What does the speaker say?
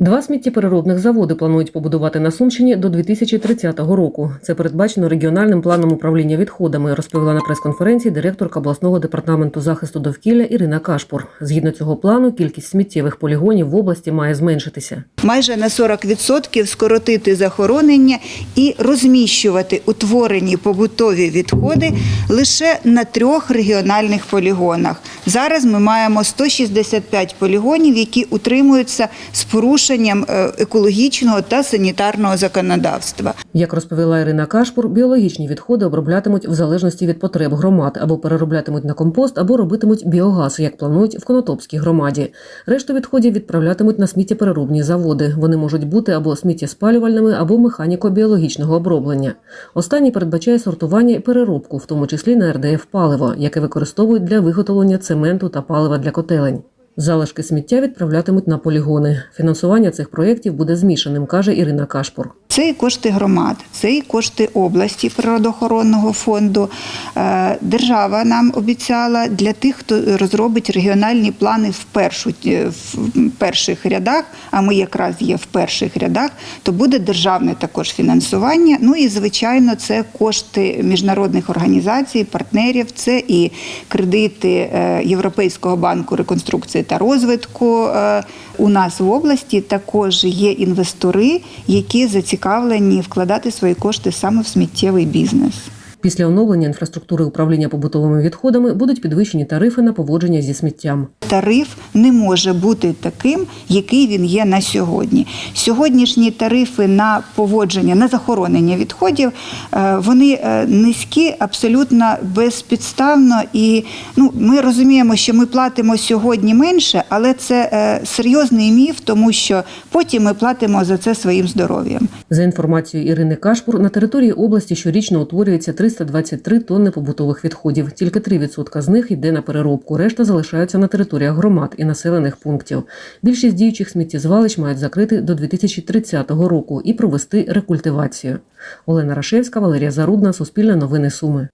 Два сміттєпереробних заводи планують побудувати на Сумщині до 2030 року. Це передбачено регіональним планом управління відходами, розповіла на прес-конференції директорка обласного департаменту захисту довкілля Ірина Кашпур. Згідно цього плану, кількість сміттєвих полігонів в області має зменшитися. майже на 40% скоротити захоронення і розміщувати утворені побутові відходи лише на трьох регіональних полігонах. Зараз ми маємо 165 полігонів, які утримуються з порушенням е, екологічного та санітарного законодавства. Як розповіла Ірина Кашпур, біологічні відходи оброблятимуть в залежності від потреб громад або перероблятимуть на компост, або робитимуть біогаз, як планують в Конотопській громаді. Решту відходів відправлятимуть на сміттєпереробні заводи. Вони можуть бути або сміттєспалювальними, або механіко-біологічного оброблення. Останній передбачає сортування і переробку, в тому числі на РДФ паливо, яке використовують для виготовлення цементу та палива для котелень. Залишки сміття відправлятимуть на полігони. Фінансування цих проєктів буде змішаним, каже Ірина Кашпур. Це і кошти громад, це і кошти області природоохоронного фонду. Е, Держава нам обіцяла для тих, хто розробить регіональні плани в першу е, в перших рядах. А ми якраз є в перших рядах, то буде державне також фінансування. Ну і звичайно, це кошти міжнародних організацій, партнерів. Це і кредити е, Європейського банку реконструкції та розвитку. Е, У нас в області також є інвестори, які зацікавлені вкладати свої кошти саме в сміттєвий бізнес. Після оновлення інфраструктури управління побутовими відходами будуть підвищені тарифи на поводження зі сміттям. Тариф не може бути таким, який він є на сьогодні. Сьогоднішні тарифи на поводження, на захоронення відходів, е, вони е, низькі, абсолютно безпідставно. І ну, ми розуміємо, що ми платимо сьогодні менше, але це е, серйозний міф, тому що потім ми платимо за це своїм здоров'ям. За інформацією Ірини Кашпур, на території області щорічно утворюється 323 тонни побутових відходів. Тільки 3% з них йде на переробку. Решта залишаються на територіях громад і населених пунктів. Більшість діючих сміттєзвалищ мають закрити до 2030 року і провести рекультивацію. Олена Рашевська, Валерія Зарудна, Суспільне новини Суми.